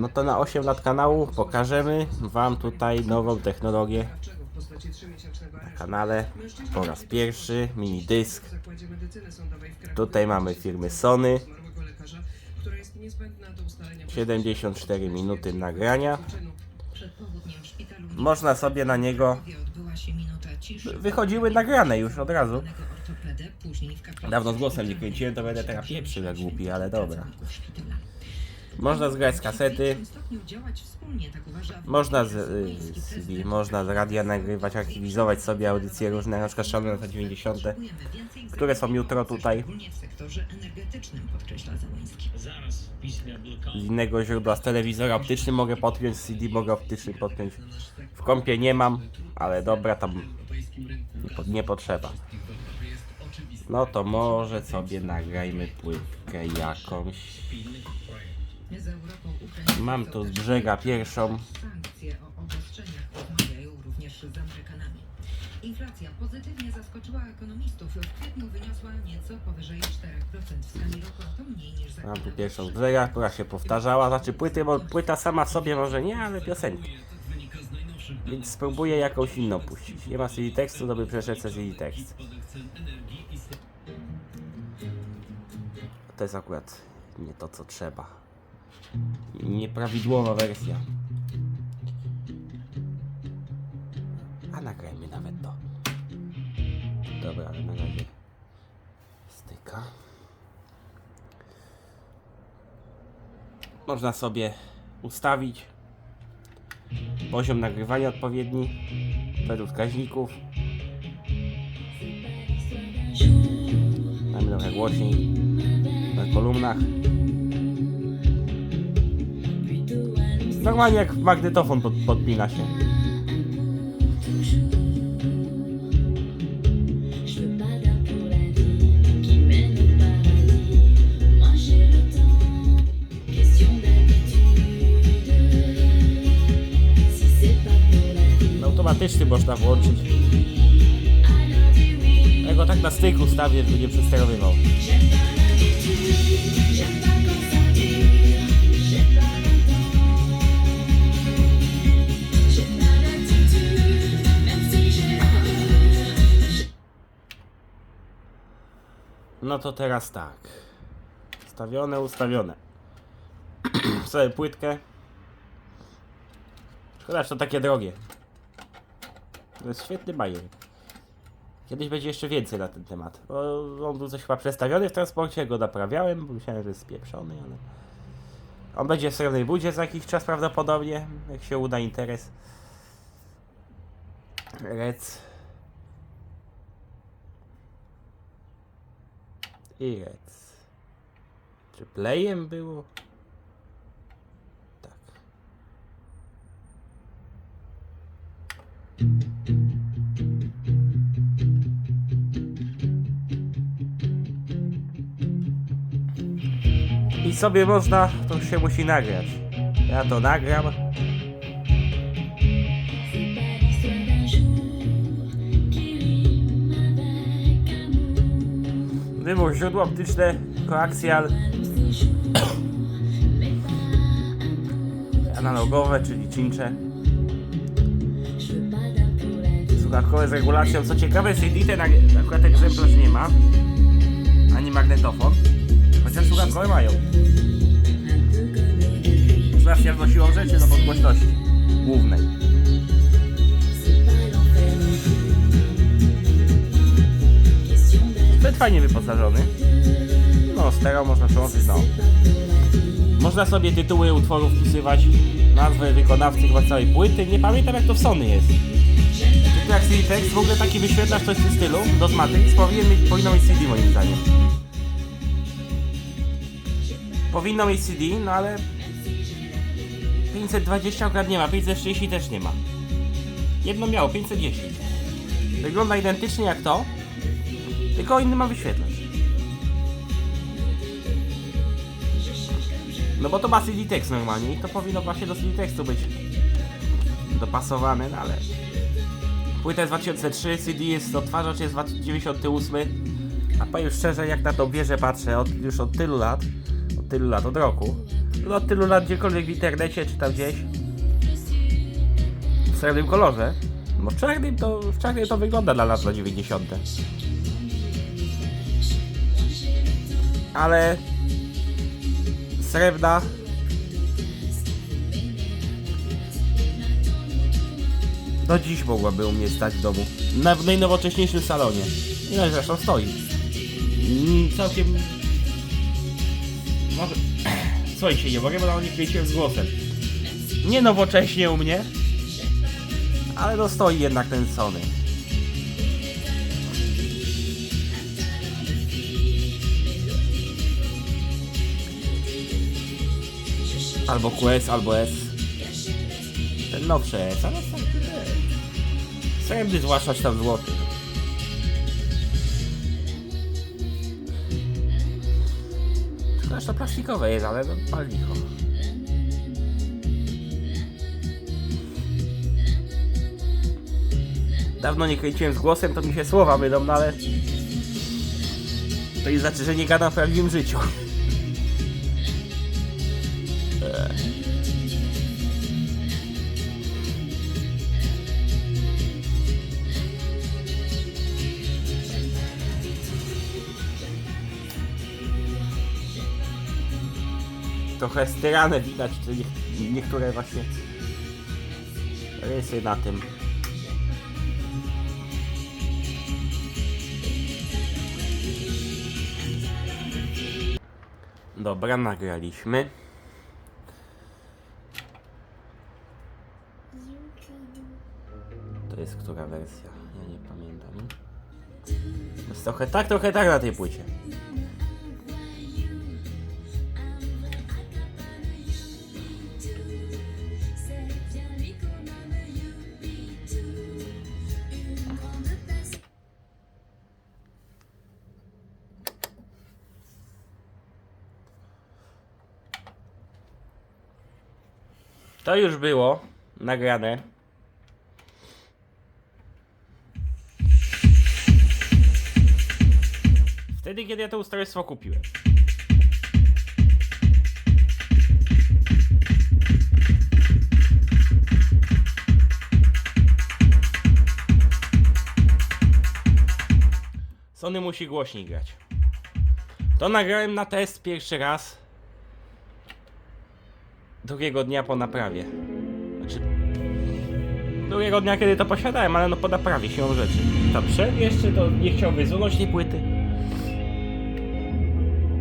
No to na 8 lat kanału pokażemy Wam tutaj nową technologię na kanale po raz pierwszy mini dysk. Tutaj mamy firmy Sony 74 minuty nagrania. Można sobie na niego wychodziły nagrane już od razu. Dawno z głosem nie kręciłem, to będę teraz jak głupi, ale dobra. Można zgrać z kasety, można z y, CD, można z radia nagrywać, archiwizować sobie audycje różne, na przykład szalone lata 90., które są jutro tutaj z innego źródła, z telewizora optycznym mogę podpiąć, z CD mogę optyczny podpiąć. W kompie nie mam, ale dobra, tam nie potrzeba. No to może sobie nagrajmy płytkę jakąś. Mam tu z brzega pierwszą. Sankcje o obostrzeniach rozmawiają również z Amerykanami. Inflacja pozytywnie zaskoczyła ekonomistów. W kwietniu wyniosła nieco powyżej 4% w skali roku, a to mniej niż Mam tu pierwszą z brzega, która się powtarzała. Znaczy płyty, bo płyta sama w sobie może nie, ale piosenki. Więc spróbuję jakąś inną puścić. Nie ma CD tekstu, to by przeszedł CD tekst. To jest akurat nie to co trzeba. Nieprawidłowa wersja. A nagrajmy nawet to. Dobra, ale na razie styka. Można sobie ustawić poziom nagrywania odpowiedni według wskaźników. Mamy trochę głośniej na kolumnach. D'habitude. Si c'est pas pour la vie, Automatyczny można włączyć. Ja go tak na styk ustawię, żeby nie przesterowywał. No to teraz tak. Ustawione, ustawione. Sobie płytkę. Szkoda, że to takie drogie. To jest świetny bajer. Kiedyś będzie jeszcze więcej na ten temat. Bo on był coś chyba przestawiony w transporcie, go naprawiałem, bo myślałem, że jest spieprzony, ale... On będzie w srebrnej budzie za jakiś czas prawdopodobnie, jak się uda interes. Rec. I rec. Czy playem było? Tak. I sobie można, to się musi nagrać. Ja to nagram. Wymóg źródło optyczne, koaksjal, analogowe, czyli cincze. Słuchawkowe z regulacją. Co ciekawe, CD ten akurat egzemplarz nie ma, ani magnetofon, chociaż słuchawkowe mają. Znacznie wnosiło rzeczy do podgłośności głównej. Fajnie wyposażony. No, stereo można przełączyć, no. Można sobie tytuły utworów wpisywać, nazwę wykonawcy chyba całej płyty. Nie pamiętam jak to w Sony jest. Tylko jak CD tekst, w ogóle taki wyświetlacz coś w tym stylu, Dosmatrix, powinien mieć, powinno mieć CD moim zdaniem. Powinno mieć CD, no ale 520 akurat nie ma, 530 też nie ma. Jedno miało, 510. Wygląda identycznie jak to, tylko inny ma wyświetlacz. No bo to ma CD tekst normalnie i to powinno właśnie do CD tekstu być dopasowane, no ale... Płyta jest 2003, CD jest, odtwarzacz jest 98, a powiem szczerze, jak na tą wieżę patrzę od, już od tylu lat, od tylu lat, od roku. No od tylu lat gdziekolwiek w internecie, czy tam gdzieś. W srebrnym kolorze. No w czarnym to, w czarnym to wygląda dla lat 90. Ale srebrna do dziś mogłaby u mnie stać w domu. Na, w najnowocześniejszym salonie. I no zresztą stoi. Mm, całkiem... Może... Słuchaj się nie mogę, bo na nie kręciłem z głosem. Nie nowocześnie u mnie, ale no stoi jednak ten Sony. Albo QS, albo S. Ten nowszy S, ale sam Srebrny zwłaszcza tam złoty. Zresztą plastikowe jest, ale no pal. Dawno nie kręciłem z głosem, to mi się słowa mylą, no ale... To jest znaczy, że nie gadam w prawdziwym życiu. Trochę styrane widać, nie, niektóre właśnie rysy na tym. Dobra, nagraliśmy. Która wersja? Ja nie pamiętam. Jest trochę tak, trochę tak na tej płycie. To już było nagrane. Wtedy, kiedy ja to ustrojstwo kupiłem. Sony musi głośniej grać. To nagrałem na test pierwszy raz drugiego dnia po naprawie. Znaczy, drugiego dnia, kiedy to posiadałem, ale no po naprawie siłą rzeczy. Tam przed jeszcze to nie chciał wysunąć tej płyty.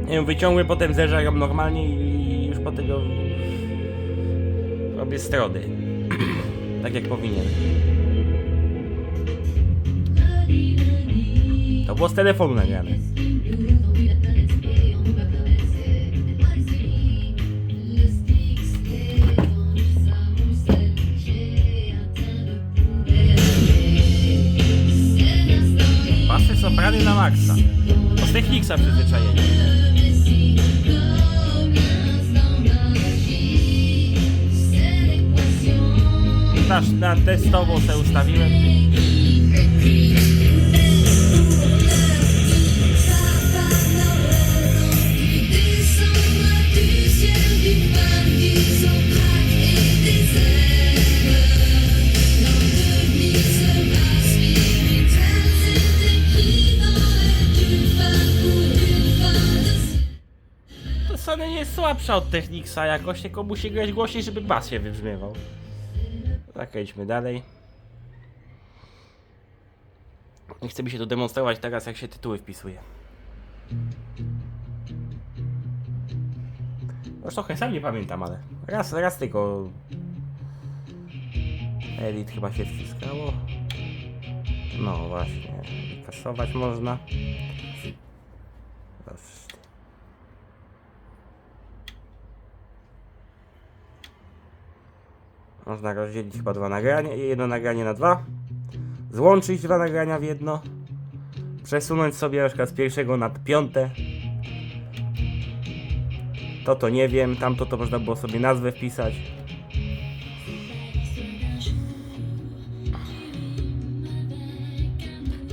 Ją wyciągłem, potem zeżaram normalnie i już potem ją robię strody. tak jak powinien. To było z telefonu nagrane. Pasy soprany na maksa. Z Technicsa przyzwyczajenie. Na, na testową se ustawiłem. To Sony nie jest słabsza od Technicsa jakoś, tylko musi grać głośniej, żeby bas się wybrzmiewał. Zakręćmy dalej. Nie chce mi się tu demonstrować teraz, jak się tytuły wpisuje. Już trochę sam nie pamiętam, ale raz, raz tylko Edit chyba się wciskało. No właśnie, kasować można. Można rozdzielić chyba dwa nagrania, jedno nagranie na dwa. Złączyć dwa nagrania w jedno. Przesunąć sobie na przykład z pierwszego na piąte. To to nie wiem, tamto to można było sobie nazwę wpisać.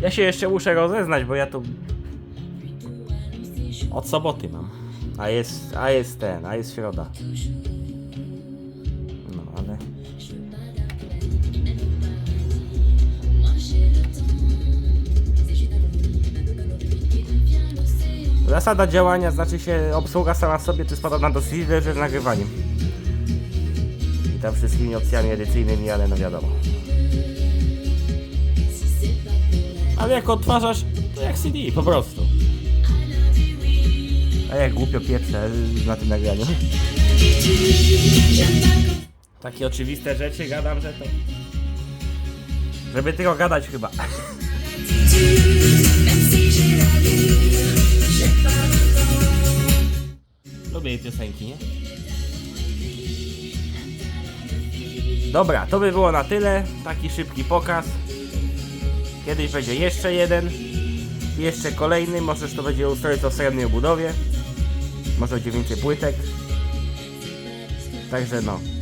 Ja się jeszcze muszę rozeznać, bo ja tu od soboty mam. A jest, a jest ten, a jest środa. Zasada działania znaczy się obsługa sama w sobie, to jest podobna do Silver z nagrywaniem. I tam wszystkimi opcjami edycyjnymi, ale no wiadomo. Ale jak odtwarzasz, to jak CD, po prostu. A jak głupio pieprzę na tym nagraniu. Takie oczywiste rzeczy gadam, że to... Żeby tylko gadać chyba. Lubię jej piosenki, nie? Dobra, to by było na tyle. Taki szybki pokaz. Kiedyś będzie jeszcze jeden. Jeszcze kolejny. Może to będzie ustrojstwo w srebrnej obudowie. Może będzie więcej płytek. Także no.